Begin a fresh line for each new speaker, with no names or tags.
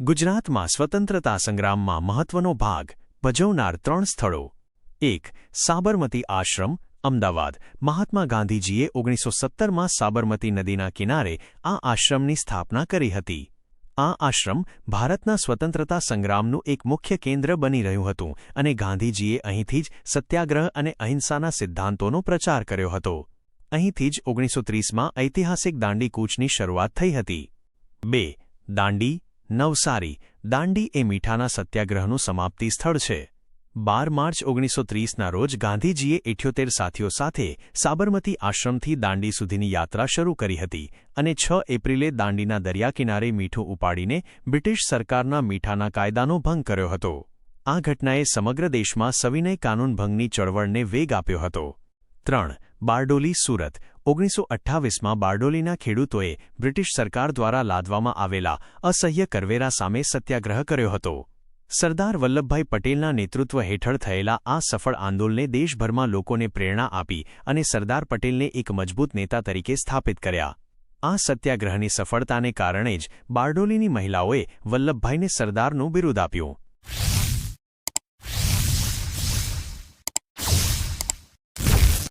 ગુજરાતમાં સ્વતંત્રતા સંગ્રામમાં મહત્વનો ભાગ ભજવનાર ત્રણ સ્થળો. એક, સાબરમતી આશ્રમ, અમદાવાદ. મહાત્મા ગાંધીજીએ ઓગણીસો સત્તરમાં સાબરમતી નદીના કિનારે આ આશ્રમની સ્થાપના કરી હતી. આ આશ્રમ ભારતના સ્વતંત્રતા સંગ્રામનું એક મુખ્ય કેન્દ્ર બની રહ્યું હતું અને ગાંધીજીએ અહીંથી જ સત્યાગ્રહ અને અહિંસાના સિદ્ધાંતોનો પ્રચાર કર્યો હતો. અહીંથી જ ઓગણીસો ત્રીસમાં ઐતિહાસિક દાંડીકૂચની શરૂઆત થઈ હતી. બે, દાંડી નવસારી, દાંડી એ મીઠાના સત્યાગ્રહનું સમાપ્તિ સ્થળ છે. બાર માર્ચ ઓગણીસો ત્રીસના રોજ ગાંધીજીએ ઇઠ્યોતેર સાથીઓ સાથે સાબરમતી આશ્રમથી દાંડી સુધીની યાત્રા શરૂ કરી હતી અને છ એપ્રિલે દાંડીના દરિયાકિનારે મીઠું ઉપાડીને બ્રિટિશ સરકારના મીઠાના કાયદાનો ભંગ કર્યો હતો. આ ઘટનાએ સમગ્ર દેશમાં સવિનય કાનૂન ભંગની ચળવળને વેગ આપ્યો હતો. ત્રણ બારડોલી, સુરત. ઓગણીસો અઠ્ઠાવીસમાં બારડોલીના ખેડૂતોએ બ્રિટિશ સરકાર દ્વારા લાદવામાં આવેલા અસહ્ય કરવેરા સામે સત્યાગ્રહ કર્યો હતો. સરદાર વલ્લભભાઈ પટેલના નેતૃત્વ હેઠળ થયેલા આ સફળ આંદોલને દેશભરમાં લોકોને પ્રેરણા આપી અને સરદાર પટેલને એક મજબૂત નેતા તરીકે સ્થાપિત કર્યા. આ સત્યાગ્રહની સફળતાને કારણે જ બારડોલીની મહિલાઓએ વલ્લભભાઈને સરદારનું બિરુદ આપ્યું.